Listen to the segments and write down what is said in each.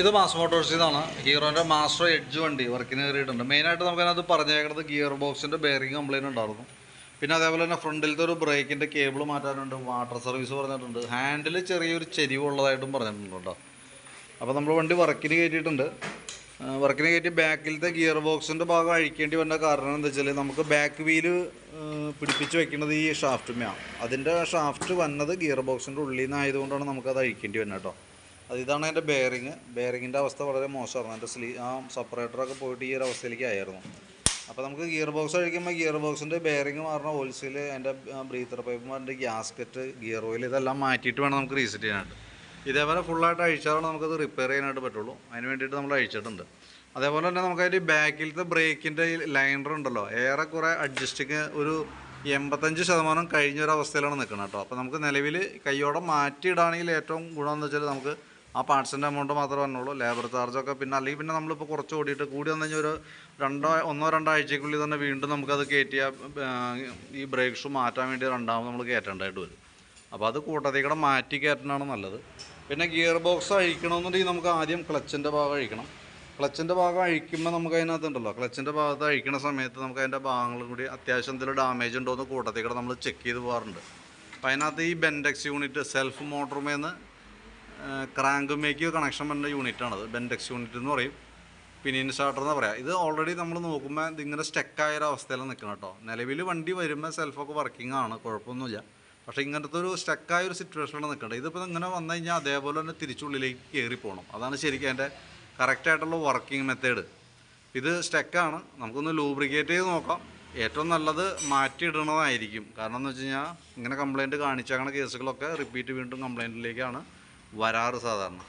ഇത് മാസ് മോട്ടോഴ്സിൽ നിന്നാണ് ഹീറോന്റെ master edge വണ്ടി വർക്കിന് കയറിയിട്ടുണ്ട് മെയിനായിട്ട് നമുക്കതിനകത്ത് പറഞ്ഞേക്കുന്നത് ഗിയർ ബോക്സിന്റെ ബെയറിംഗ് കംപ്ലൈന്റ് ഉണ്ടായിരുന്നു. പിന്നെ അതേപോലെ തന്നെ ഫ്രണ്ടിലത്തെ ഒരു ബ്രേക്കിന്റെ കേബിൾ മാറ്റാനുണ്ട് വാട്ടർ സർവീസ് പറഞ്ഞിട്ടുണ്ട്. ഹാൻഡിൽ ചെറിയൊരു ചെരിവുള്ളതായിട്ടും പറഞ്ഞിട്ടുണ്ട് കേട്ടോ. അപ്പോൾ നമ്മൾ വണ്ടി വർക്കിന് കയറ്റിയിട്ടുണ്ട്. വർക്കിന് കയറ്റി ബാക്കിലത്തെ ഗിയർ ബോക്സിന്റെ ഭാഗം അഴിക്കേണ്ടി വന്ന കാരണം എന്താ വെച്ചാൽ നമുക്ക് ബാക്ക് വീൽ പിടിപ്പിച്ച് വെക്കുന്നത് ഈ ഷാഫ്റ്റുമെയാണ് അതിന്റെ ഷാഫ്റ്റ് വന്നത് ഗിയർ ബോക്സിന്റെ ഉള്ളിൽ നിന്നായതുകൊണ്ടാണ് നമുക്കത് അഴിക്കേണ്ടി വന്നത് കേട്ടോ. അത് ഇതാണ് അതിന്റെ ബെയറിങ് ബെയറിങ്ങിന്റെ അവസ്ഥ വളരെ മോശമായിരുന്നു എന്റെ സ്ലീ ആ സെപ്പറേറ്ററൊക്കെ പോയിട്ട് ഈ ഒരു അവസ്ഥയിലേക്ക് ആയിരുന്നു. അപ്പോൾ നമുക്ക് ഗിയർ ബോക്സ് അഴിക്കുമ്പോൾ ഗിയർ ബോക്സിന്റെ ബെയറിങ് മാറുന്ന ഓയിൽസിൽ എന്റെ ബ്രീത്തർ പൈപ്പ് മാറിന്റെ ഗ്യാസ്കറ്റ് ഗിയർ ഓയിൽ ഇതെല്ലാം മാറ്റിയിട്ട് വേണം നമുക്ക് റീസെറ്റ് ചെയ്യാനായിട്ട്. ഇതേപോലെ ഫുള്ളായിട്ട് അഴിച്ചാലാണ് നമുക്കത് റിപ്പയർ ചെയ്യാനായിട്ട് പറ്റുള്ളൂ. അതിന് വേണ്ടിയിട്ട് നമ്മൾ അഴിച്ചിട്ടുണ്ട്. അതേപോലെ തന്നെ നമുക്ക് അതിന്റെ ബാക്കിലത്തെ ബ്രേക്കിന്റെ ലൈനർ ഉണ്ടല്ലോ ഏറെക്കുറെ അഡ്ജസ്റ്റിങ് ഒരു എൺപത്തഞ്ച് ശതമാനം കഴിഞ്ഞൊരവസ്ഥയിലാണ് നിൽക്കുന്നത് കേട്ടോ. അപ്പോൾ നമുക്ക് നിലവിൽ കൈയോടെ മാറ്റിയിടാണെങ്കിൽ ഏറ്റവും ഗുണമെന്ന് വെച്ചാൽ നമുക്ക് ആ പാർട്സിന്റെ എമൗണ്ട് മാത്രമേ പറഞ്ഞുള്ളൂ ലേബർ ചാർജൊക്കെ പിന്നെ അല്ലെങ്കിൽ പിന്നെ നമ്മളിപ്പോൾ കുറച്ച് ഓടിയിട്ട് കൂടി വന്നു കഴിഞ്ഞാൽ ഒരു രണ്ടോ ഒന്നോ രണ്ടോ ആഴ്ചക്കുള്ളിൽ തന്നെ വീണ്ടും നമുക്കത് കയറ്റിയ ഈ ബ്രേക്ക് മാറ്റാൻ വേണ്ടി രണ്ടാമത് നമ്മൾ കയറ്റേണ്ടതായിട്ട് വരും. അപ്പോൾ അത് കൂട്ടത്തേക്കൂടെ മാറ്റി കയറ്റണമാണ് നല്ലത്. പിന്നെ ഗിയർ ബോക്സ് അഴിക്കണമെന്നുണ്ടെങ്കിൽ നമുക്ക് ആദ്യം ക്ലച്ചിന്റെ ഭാഗം അഴിക്കണം. ക്ലച്ചിന്റെ ഭാഗം അഴിക്കുമ്പോൾ നമുക്ക് അതിനകത്ത് ഉണ്ടല്ലോ ക്ലച്ചിന്റെ ഭാഗത്ത് അഴിക്കുന്ന സമയത്ത് നമുക്ക് അതിന്റെ ഭാഗങ്ങളും കൂടി അത്യാവശ്യം എന്തെങ്കിലും ഡാമേജ് ഉണ്ടോ എന്ന് കൂട്ടത്തേക്കൂടെ നമ്മൾ ചെക്ക് ചെയ്ത് പോകാറുണ്ട്. അപ്പോൾ അതിനകത്ത് ഈ ബെൻഡെക്സ് യൂണിറ്റ് സെൽഫ് മോട്ടറുമേന്ന് ക്രാങ്കുമേക്ക് കണക്ഷൻ വരുന്ന യൂണിറ്റാണത് ബെൻഡെക്സ് യൂണിറ്റ് എന്ന് പറയും. പിന്നെ ഇൻസ്റ്റാർട്ടർ എന്ന് പറയാം. ഇത് ഓൾറെഡി നമ്മൾ നോക്കുമ്പോൾ ഇതിങ്ങനെ സ്റ്റക്കായ ഒരു അവസ്ഥയിലാണ് നിൽക്കണം കേട്ടോ നിലവിൽ വണ്ടി വരുമ്പോൾ സെൽഫൊക്കെ വർക്കിംഗ് ആണ്. കുഴപ്പമൊന്നുമില്ല. പക്ഷേ ഇങ്ങനത്തെ ഒരു സ്റ്റക്കായ ഒരു സിറ്റുവേഷനിലാണ് നിൽക്കേണ്ടത് ഇതിപ്പോൾ ഇങ്ങനെ വന്നു കഴിഞ്ഞാൽ അതേപോലെ തന്നെ തിരിച്ചുള്ളിലേക്ക് കയറി പോകണം അതാണ് ശരിക്കും അതിന്റെ കറക്റ്റായിട്ടുള്ള വർക്കിംഗ് മെത്തേഡ് ഇത് സ്റ്റക്കാണ് നമുക്കൊന്ന് ലൂബ്രിക്കേറ്റ് ചെയ്ത് നോക്കാം. ഏറ്റവും നല്ലത് മാറ്റിയിടുന്നതായിരിക്കും കാരണം എന്ന് വെച്ച് കഴിഞ്ഞാൽ ഇങ്ങനെ കംപ്ലയിന്റ് കാണിച്ചാൽ കേസുകളൊക്കെ റിപ്പീറ്റ് വീണ്ടും കംപ്ലയിന്റിലേക്കാണ് വരാറ് സാധാരണ.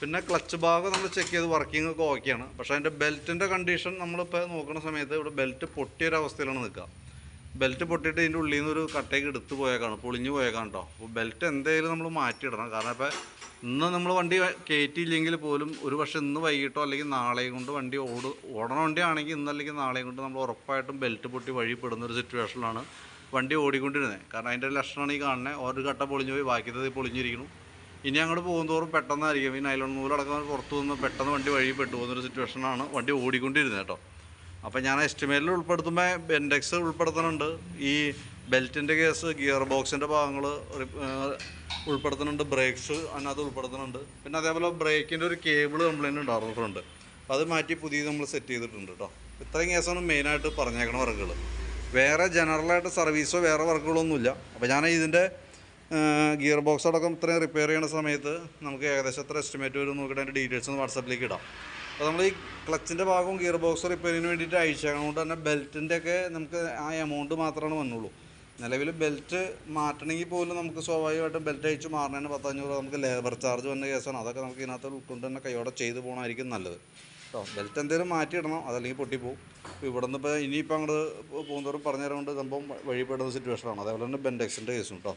പിന്നെ ക്ലച്ച് ഭാഗം നമ്മൾ ചെക്ക് ചെയ്ത് വർക്കിംഗ് ഒക്കെ ഓക്കെയാണ് പക്ഷേ അതിന്റെ ബെൽറ്റിന്റെ കണ്ടീഷൻ നമ്മളിപ്പോൾ നോക്കുന്ന സമയത്ത് ഇവിടെ ബെൽറ്റ് പൊട്ടിയൊരവസ്ഥയിലാണ് നിൽക്കുക. ബെൽറ്റ് പൊട്ടിയിട്ട് ഇതിന്റെ ഉള്ളിൽ നിന്നൊരു കട്ടയൊക്കെ എടുത്ത് പോയേക്കാണ് പൊളിഞ്ഞു പോയേക്കാണ് കേട്ടോ അപ്പോൾ ബെൽറ്റ് എന്തായാലും നമ്മൾ മാറ്റിയിടണം. കാരണം ഇപ്പോൾ ഇന്ന് നമ്മൾ വണ്ടി കയറ്റിയില്ലെങ്കിൽ പോലും ഒരു പക്ഷേ ഇന്ന് വൈകിട്ടോ അല്ലെങ്കിൽ നാളെയും കൊണ്ട് വണ്ടി ഓട് ഓടണ വണ്ടിയാണെങ്കിൽ ഇന്നല്ലെങ്കിൽ നാളെയും കൊണ്ട് നമ്മൾ ഉറപ്പായിട്ടും ബെൽറ്റ് പൊട്ടി വഴിപ്പെടുന്ന ഒരു സിറ്റുവേഷനിലാണ് വണ്ടി ഓടിക്കൊണ്ടിരുന്നത്. കാരണം അതിന്റെ ലക്ഷണമാണ് ഈ കാണുന്നത്. ഒരു കട്ട പൊളിഞ്ഞു പോയി ബാക്കിയത് പൊളിഞ്ഞിരിക്കുന്നു. ഇനി അങ്ങോട്ട് പോകുന്നതോറും പെട്ടെന്നായിരിക്കും. ഈ നൈലോൺ നൂലടക്കം പുറത്തു നിന്ന് പെട്ടെന്ന് വണ്ടി വഴി പെട്ടു പോകുന്നൊരു സിറ്റുവേഷനാണ് വണ്ടി ഓടിക്കൊണ്ടിരുന്നത് കേട്ടോ. അപ്പോൾ ഞാൻ എസ്റ്റിമേറ്റിൽ ഉൾപ്പെടുത്തുമ്പോൾ ബെൻഡെക്സ് ഉൾപ്പെടുത്തുന്നുണ്ട് ഈ ബെൽറ്റിന്റെ കേസ് ഗിയർ ബോക്സിന്റെ ഭാഗങ്ങൾ ഉൾപ്പെടുത്തുന്നുണ്ട് ബ്രേക്സ് അതിനകത്ത് ഉൾപ്പെടുത്തുന്നുണ്ട് പിന്നെ അതേപോലെ ബ്രേക്കിന്റെ ഒരു കേബിൾ കംപ്ലൈന്റ് ഉണ്ടായിരുന്നു ഫ്രണ്ട് അത് മാറ്റി പുതിയത് നമ്മൾ സെറ്റ് ചെയ്തിട്ടുണ്ട് കേട്ടോ. ഇത്രയും കേസാണ് മെയിനായിട്ട് പറഞ്ഞേക്കണ വർക്കുകൾ വേറെ ജനറലായിട്ട് സർവീസോ വേറെ വർക്കുകളൊന്നുമില്ല അപ്പോൾ ഞാൻ ഇതിന്റെ ഗിയർ ബോക്സ് അടക്കം ഇത്രയും റിപ്പയർ ചെയ്യുന്ന സമയത്ത് നമുക്ക് ഏകദേശം എത്ര എസ്റ്റിമേറ്റ് വരും നോക്കിയിട്ട് അതിന്റെ ഡീറ്റെയിൽസ് ഒന്ന് വാട്സാപ്പിലേക്ക് ഇടാം. അപ്പോൾ നമ്മൾ ഈ ക്ലച്ചിന്റെ ഭാഗവും ഗിയർ ബോക്സ് റിപ്പയറിന് വേണ്ടിയിട്ട് അയച്ചതുകൊണ്ട് തന്നെ ബെൽറ്റിന്റെ ഒക്കെ നമുക്ക് ആ എമൗണ്ട് മാത്രമാണ് വന്നുള്ളൂ. നിലവിൽ ബെൽറ്റ് മാറ്റണമെങ്കിൽ പോലും നമുക്ക് സ്വാഭാവികമായിട്ടും ബെൽറ്റ് അയച്ച് മാറണതിന് പത്തഞ്ഞൂറ് നമുക്ക് ലേബർ ചാർജ് വന്ന കേസാണ്. അതൊക്കെ നമുക്ക് ഇതിനകത്ത് ഉൾക്കൊണ്ട് തന്നെ കൈയോടെ ചെയ്ത് പോകണമായിരിക്കും നല്ലത്. കേട്ടോ ബെൽറ്റ് എന്തെങ്കിലും മാറ്റിയിടണം അതല്ലെങ്കിൽ പൊട്ടിപ്പോവും. ഇപ്പോൾ ഇവിടെ നിന്ന് ഇപ്പോൾ ഇനിയിപ്പോൾ അങ്ങോട്ട് പോകുന്നവരും പറഞ്ഞു കൊണ്ട് സംഭവം വഴിപ്പെടുന്ന സിറ്റുവേഷനാണ് അതേപോലെ തന്നെ ബെൻഡെക്സിന്റെ കേസും കേട്ടോ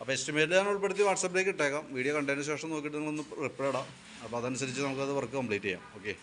അപ്പോൾ എസ്റ്റിമേറ്റ് ഞാൻ ഉൾപ്പെടുത്തി വാട്സപ്പിലേക്ക് ഇട്ടേക്കാം. വീഡിയോ കണ്ടതിന് ശേഷം നോക്കിയിട്ട് നിങ്ങളൊന്ന് റിപ്ലൈ ഇടാം. അപ്പോൾ അതനുസരിച്ച് നമുക്കത് വർക്ക് കംപ്ലീറ്റ് ചെയ്യാം. ഓക്കെ